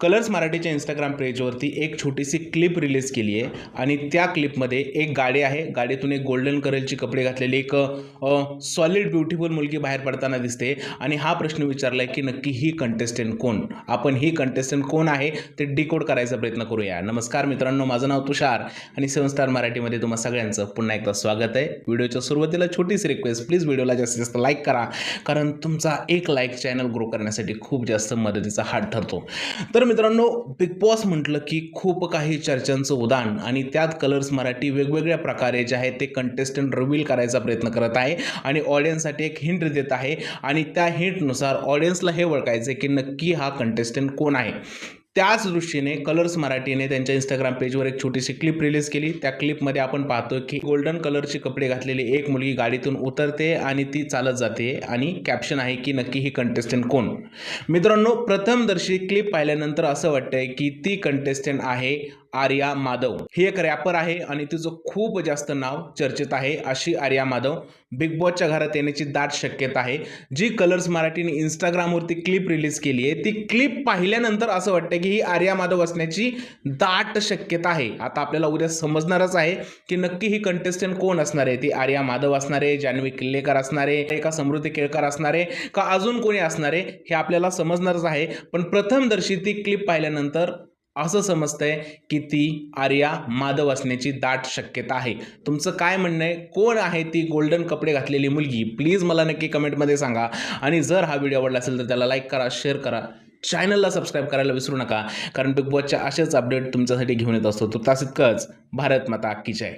Colours मराठीच्या Instagram पेजवरती एक छोटीशी क्लिप रिलीज केली आहे. आणि त्या क्लिपमध्ये एक गाडी आहे. गाडीतून एक गोल्डन कलरची कपडे घातलेली एक सॉलिड ब्युटिफुल मुलगी बाहेर पडताना दिसते. आणि हा प्रश्न विचारला आहे की नक्की ही कंटेस्टंट कोण? आपण ही कंटेस्टंट कोण आहे? ते डिकोड करायचा प्रयत्न करूया. नमस्कार मित्रांनो माझं नाव तुषार. आणि सेवन स्टार मराठीमध्ये तुम्हा सगळ्यांचं पुन्हा एकदा स्वागत आहे. व्हिडिओच्या सुरुवातीला छोटीशी रिक्वेस्ट प्लीज व्हिडिओला जास्तीत जास्त लाईक करा. कारण तुमचा एक लाईक चॅनल ग्रो करण्यासाठी खूप जास्त मदतीचा हात ठरतो. तर मित्रांनो बिग बॉस म्हटलं की खूप काही चर्चांचं उदाहरण आणि त्यात कलर्स मराठी वेगवेगळ्या प्रकारे जे आहे ते कंटेस्टंट रिव्हील करायचा प्रयत्न करत आहे आणि ऑडियन्ससाठी एक हिंट देत आहे आणि त्या हिंटनुसार ऑडियन्सला हे ओळखायचं की नक्की हा कंटेस्टंट कोण आहे. त्याच दृष्टीने कलर्स मराठीने त्यांच्या इंस्टाग्राम पेजवर एक छोटीशी क्लिप रिलीज केली. त्या क्लिपमध्ये आपण पाहतो की गोल्डन कलरचे कपडे घातलेली एक मुलगी गाडीतून उतरते आणि ती चालत जाते आणि कॅप्शन आहे की नक्की ही कंटेस्टंट कोण? मित्रांनो प्रथमदर्शी क्लिप पाहिल्यानंतर असं वाटतंय की ती कंटेस्टंट आहे आर्या माधव. ही एक रॅपर आहे आणि तिचं खूप जास्त नाव चर्चेत आहे. अशी आर्या माधव बिग बॉसच्या घरात येण्याची दाट शक्यता आहे. जी कलर्स मराठीने इंस्टाग्रामवरती क्लिप रिलीज केली आहे. ती क्लिप पाहिल्यानंतर असं वाटतं की ही आर्या माधव असण्याची दाट शक्यता आहे. आता आपल्याला उद्या समजणारच आहे की नक्की ही कंटेस्टंट कोण असणार आहे. ती आर्या माधव असणार आहे जान्हवी किल्लेकर असणार आहे का समृद्धी केळकर असणार आहे का अजून कोणी असणार आहे हे आपल्याला समजणारच आहे. पण प्रथमदर्शी ती क्लिप पाहिल्यानंतर असं समजतंय की ती आर्या माधव असण्याची दाट शक्यता आहे. तुमचं काय म्हणणं आहे? कोण आहे ती गोल्डन कपडे घातलेली मुलगी? प्लीज मला नक्की कमेंटमध्ये सांगा. आणि जर हा व्हिडिओ आवडला असेल तर त्याला लाईक करा शेअर करा. चॅनलला सबस्क्राईब करायला विसरू नका. कारण बिग बॉसच्या असेच अपडेट तुमच्यासाठी घेऊन येत असतो. तो तास इतकंच. भारत माता अक्कीच आहे